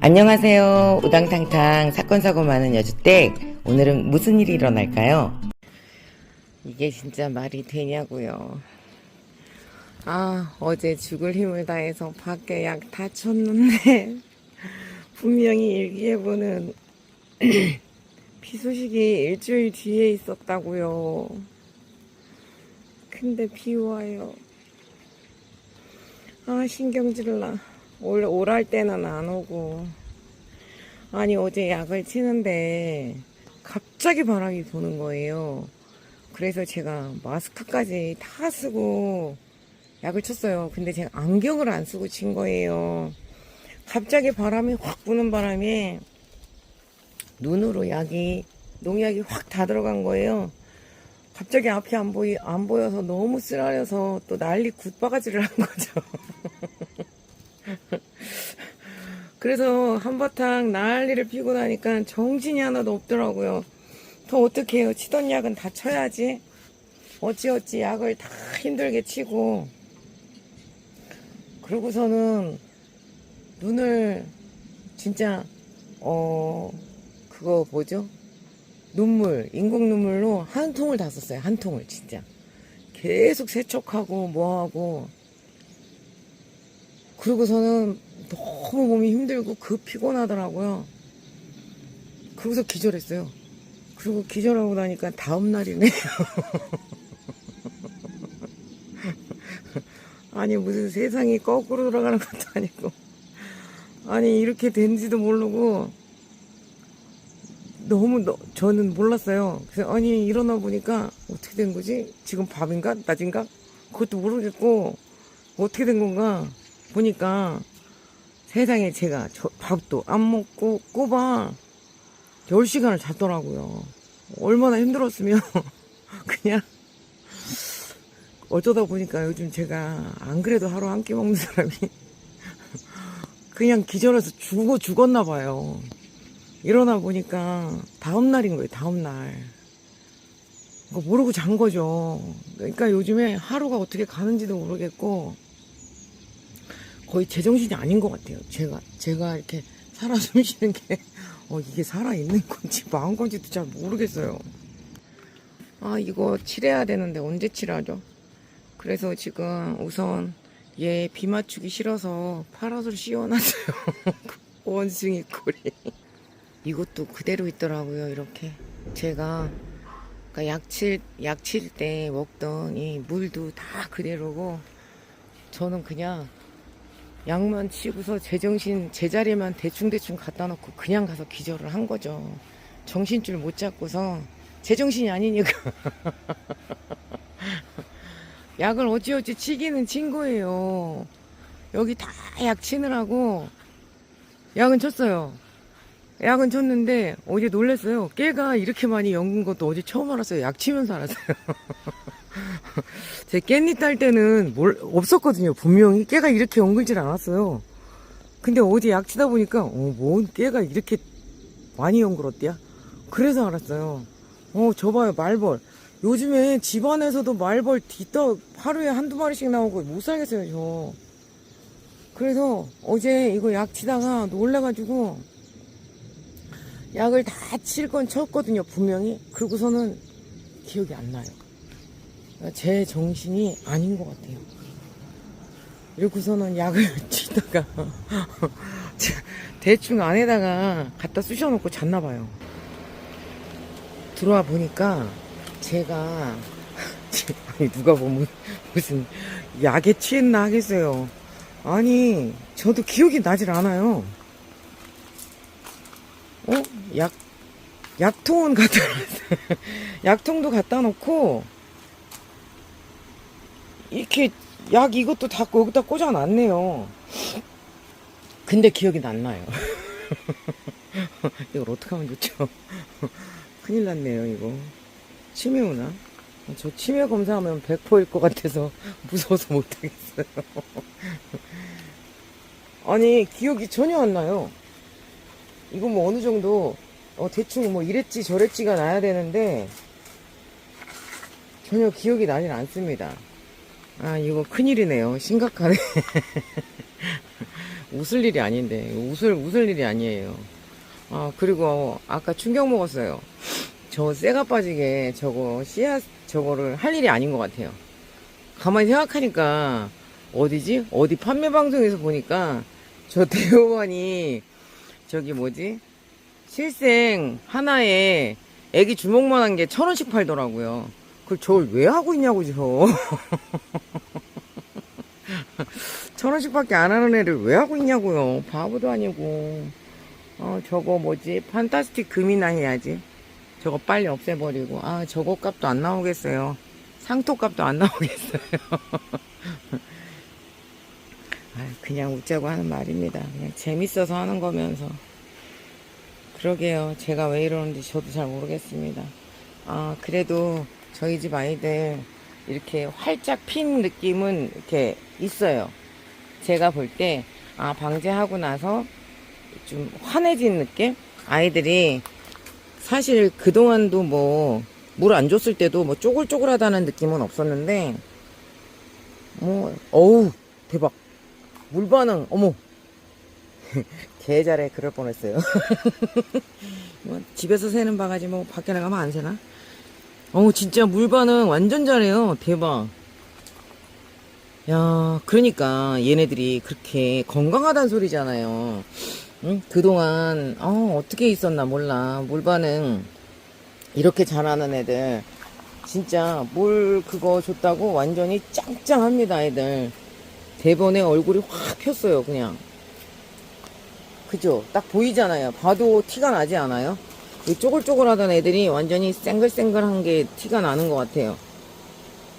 안녕하세요. 우당탕탕 사건 사고 많은 여주댁. 오늘은 무슨 일이 일어날까요? 이게 진짜 말이 되냐고요. 아 어제 죽을 힘을 다해서 밖에 약 다 쳤는데 분명히 일기예보는 비 소식이 일주일 뒤에 있었다고요. 근데 비 와요. 아 신경질 나. 원래 오랄 때는 안 오고. 아니 어제 약을 치는데 갑자기 바람이 부는 거예요. 그래서 제가 마스크까지 다 쓰고 약을 쳤어요. 근데 제가 안경을 안 쓰고 친 거예요. 갑자기 바람이 확 부는 바람에 눈으로 약이 농약이 확 다 들어간 거예요. 갑자기 앞이 안 보이 안 보여서 너무 쓰라려서 또 난리 굿바가지를 한 거죠. 그래서 한바탕 난리를 피고 나니까 정신이 하나도 없더라고요. 더 어떡해요. 치던 약은 다 쳐야지. 어찌어찌 약을 다 힘들게 치고. 그러고서는 눈을 진짜, 어, 그거 뭐죠? 눈물, 인공 눈물로 한 통을 다 썼어요. 한 통을, 진짜. 계속 세척하고, 뭐하고. 그러고서는 너무 몸이 힘들고 그 피곤하더라고요. 그러고서 기절했어요. 그리고 기절하고 나니까 다음 날이네요. 아니 무슨 세상이 거꾸로 돌아가는 것도 아니고 아니 이렇게 된지도 모르고 너무 너, 저는 몰랐어요. 그래서 아니 일어나 보니까 어떻게 된 거지? 지금 밤인가 낮인가? 그것도 모르겠고 어떻게 된 건가 보니까 세상에 제가 저 밥도 안 먹고 꼬박 10시간을 잤더라고요. 얼마나 힘들었으면 그냥 어쩌다 보니까 요즘 제가 안 그래도 하루 한 끼 먹는 사람이 그냥 기절해서 죽어 죽었나 봐요. 일어나 보니까 다음 날인 거예요. 다음 날. 모르고 잔 거죠. 그러니까 요즘에 하루가 어떻게 가는지도 모르겠고 거의 제정신이 아닌 것 같아요. 제가 제가 이렇게 살아 숨 쉬는 게 어, 이게 살아 있는 건지 마음 건지도 잘 모르겠어요. 아 이거 칠해야 되는데 언제 칠하죠? 그래서 지금 우선 얘 비 맞추기 싫어서 파라솔 씌워놨어요. 원숭이 꼬리. 이것도 그대로 있더라고요. 이렇게 제가 그러니까 약칠 약칠 때 먹던 이 물도 다 그대로고 저는 그냥 약만 치고서 제정신 제자리에만 대충대충 갖다 놓고 그냥 가서 기절을 한 거죠. 정신줄 못 잡고서 제정신이 아니니까 약을 어찌어찌 치기는 친 거예요. 여기 다 약 치느라고 약은 쳤어요. 약은 쳤는데 어제 놀랐어요. 깨가 이렇게 많이 연근 것도 어제 처음 알았어요. 약 치면서 알았어요. 제 깻잎 딸 때는 뭘 없었거든요. 분명히 깨가 이렇게 엉글질 않았어요. 근데 어제 약 치다 보니까 어 뭔 깨가 이렇게 많이 엉글었대야. 그래서 알았어요. 어 저 봐요 말벌. 요즘에 집안에서도 말벌 뒤떠 하루에 한두 마리씩 나오고 못 살겠어요 저. 그래서 어제 이거 약 치다가 놀래가지고 약을 다 칠 건 쳤거든요 분명히. 그러고서는 기억이 안 나요. 제 정신이 아닌 것 같아요. 이러고서는 약을 치다가 대충 안에다가 갖다 쑤셔놓고 잤나 봐요. 들어와 보니까 제가 아니 누가 보면 무슨 약에 취했나 하겠어요. 아니 저도 기억이 나질 않아요. 어? 약 약통은 갖다. 약통도 갖다 놓고 이렇게 약 이것도 다 여기다 꽂아놨네요. 근데 기억이 안 나요. 이걸 어떡하면 좋죠? 큰일 났네요, 이거. 치매 오나? 저 치매 검사하면 100%일 것 같아서 무서워서 못하겠어요. 아니, 기억이 전혀 안 나요. 이거 뭐 어느 정도, 어, 대충 뭐 이랬지 저랬지가 나야 되는데, 전혀 기억이 나진 않습니다. 아, 이거 큰일이네요. 심각하네. 웃을 일이 아닌데 웃을 웃을 일이 아니에요. 아 그리고 아까 충격 먹었어요. 저 쇠가 빠지게 저거 씨앗 저거를 할 일이 아닌 것 같아요. 가만히 생각하니까 어디지? 어디 판매 방송에서 보니까 저 대호만이 저기 뭐지? 실생 하나에 애기 주먹만한 게 천 원씩 팔더라고요. 그걸 저걸 왜 하고 있냐고 저. 천 원씩밖에 안 하는 애를 왜 하고 있냐고요. 바보도 아니고. 어 저거 뭐지? 판타스틱 금이나 해야지. 저거 빨리 없애버리고. 아 저거 값도 안 나오겠어요. 상토 값도 안 나오겠어요. 아, 그냥 웃자고 하는 말입니다. 그냥 재밌어서 하는 거면서. 그러게요. 제가 왜 이러는지 저도 잘 모르겠습니다. 아, 그래도 저희 집 아이들 이렇게 활짝 핀 느낌은 이렇게 있어요. 제가 볼 때, 아, 방제하고 나서 좀 환해진 느낌? 아이들이 사실 그동안도 뭐, 물 안 줬을 때도 뭐 쪼글쪼글하다는 느낌은 없었는데, 뭐, 어우, 대박. 물 반응, 어머. 개 잘해, 그럴 뻔했어요. 뭐, 집에서 새는 바가지 뭐, 밖에 나가면 안 새나? 어우, 진짜 물 반응 완전 잘해요. 대박. 야, 그러니까 얘네들이 그렇게 건강하다는 소리잖아요. 응? 그동안, 어, 어떻게 있었나 몰라. 물 반응 이렇게 잘하는 애들. 진짜 물 그거 줬다고 완전히 짱짱합니다, 애들. 대번에 얼굴이 확 폈어요, 그냥. 그죠? 딱 보이잖아요. 봐도 티가 나지 않아요? 이 쪼글쪼글하던 애들이 완전히 쌩글쌩글한 게 티가 나는 것 같아요.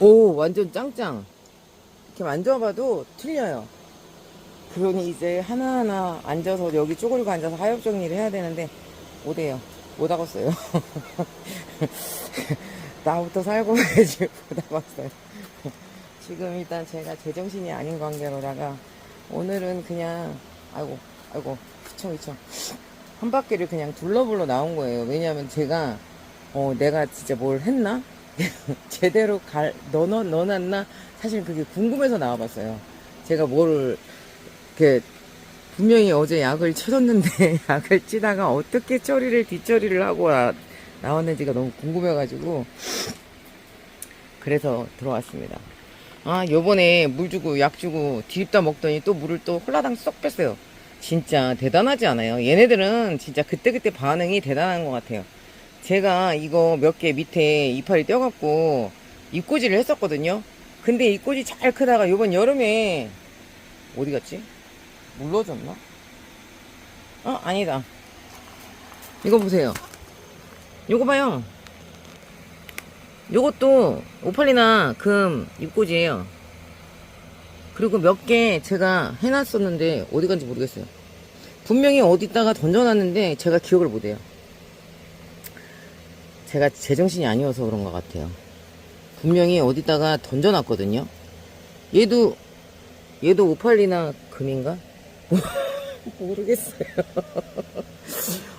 오, 완전 짱짱. 이렇게 만져봐도 틀려요. 그러니 이제 하나하나 앉아서 여기 쪼글고 앉아서 하엽 정리를 해야 되는데 못해요. 못 하겠어요. 나부터 살고 해야지 못 하겠어요. 지금 일단 제가 제정신이 아닌 관계로다가 오늘은 그냥 아이고 아이고 휘청 휘청 한 바퀴를 그냥 둘러불러 나온 거예요. 왜냐하면 제가 어 내가 진짜 뭘 했나 제대로 갈 넣어 넣어놨나 사실 그게 궁금해서 나와봤어요. 제가 뭐를 이렇게 분명히 어제 약을 쳐줬는데 약을 치다가 어떻게 처리를 뒷처리를 하고 나, 나왔는지가 너무 궁금해가지고 그래서 들어왔습니다. 아 요번에 물 주고 약 주고 뒤집다 먹더니 또 물을 또 홀라당 쏙 뺐어요. 진짜 대단하지 않아요? 얘네들은 진짜 그때그때 반응이 대단한 것 같아요. 제가 이거 몇 개 밑에 이파리 떼어갖고 입꼬지를 했었거든요. 근데 입꼬지 잘 크다가 요번 여름에 어디 갔지? 물러졌나? 어 아니다. 이거 보세요. 요거 봐요. 요것도 오팔리나 금 입꼬지예요. 그리고 몇 개 제가 해놨었는데 어디 간지 모르겠어요. 분명히 어디다가 던져놨는데 제가 기억을 못해요. 제가 제정신이 아니어서 그런 것 같아요. 분명히 어디다가 던져놨거든요. 얘도 얘도 오팔리나 금인가? 모르겠어요.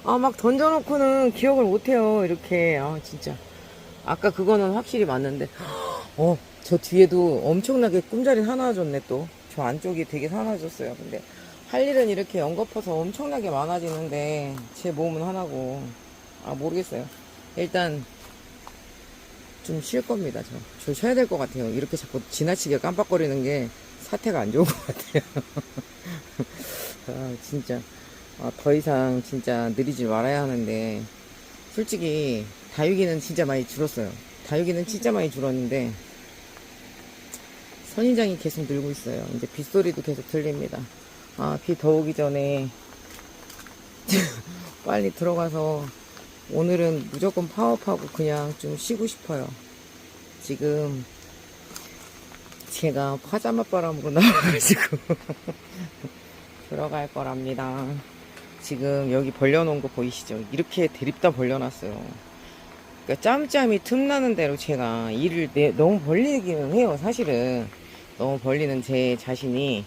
아 막 던져놓고는 기억을 못해요. 이렇게 아 진짜. 아까 그거는 확실히 맞는데 어 저 뒤에도 엄청나게 꿈자리 사나워졌네 또. 저 안쪽이 되게 사나워졌어요. 근데 할 일은 이렇게 연거퍼서 엄청나게 많아지는데 제 몸은 하나고. 아 모르겠어요. 일단 좀 쉴 겁니다 저. 저 쉬어야 될 것 같아요. 이렇게 자꾸 지나치게 깜빡거리는 게 사태가 안 좋은 것 같아요. 아 진짜. 아, 더 이상 진짜 느리지 말아야 하는데 솔직히 다육이는 진짜 많이 줄었어요. 다육이는 진짜 많이 줄었는데 선인장이 계속 늘고 있어요. 이제 빗소리도 계속 들립니다. 아, 비 더 오기 전에 빨리 들어가서 오늘은 무조건 파업하고 그냥 좀 쉬고 싶어요. 지금 제가 파자마 바람으로 나와가지고 들어갈 거랍니다. 지금 여기 벌려놓은 거 보이시죠? 이렇게 대립다 벌려놨어요. 그러니까 짬짬이 틈나는 대로 제가 일을 내, 너무 벌리기는 해요, 사실은. 너무 벌리는 제 자신이.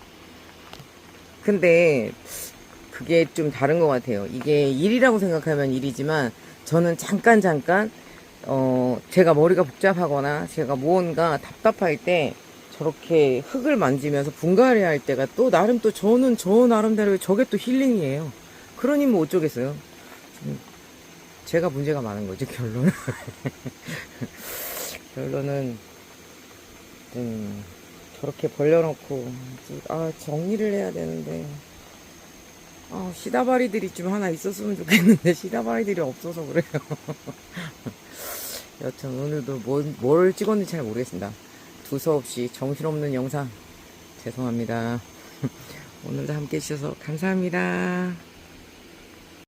근데 그게 좀 다른 것 같아요. 이게 일이라고 생각하면 일이지만 저는 잠깐 잠깐 어 제가 머리가 복잡하거나 제가 무언가 답답할 때 저렇게 흙을 만지면서 분갈이 할 때가 또 나름 또 저는 저 나름대로 저게 또 힐링이에요. 그러니 뭐 어쩌겠어요. 좀 제가 문제가 많은 거지 결론은. 결론은 음, 저렇게 벌려놓고 아 정리를 해야 되는데 아 시다바리들이 좀 하나 있었으면 좋겠는데 시다바리들이 없어서 그래요. 여튼 오늘도 뭘, 뭘 찍었는지 잘 모르겠습니다. 두서없이 정신없는 영상 죄송합니다. 오늘도 함께 해주셔서 감사합니다.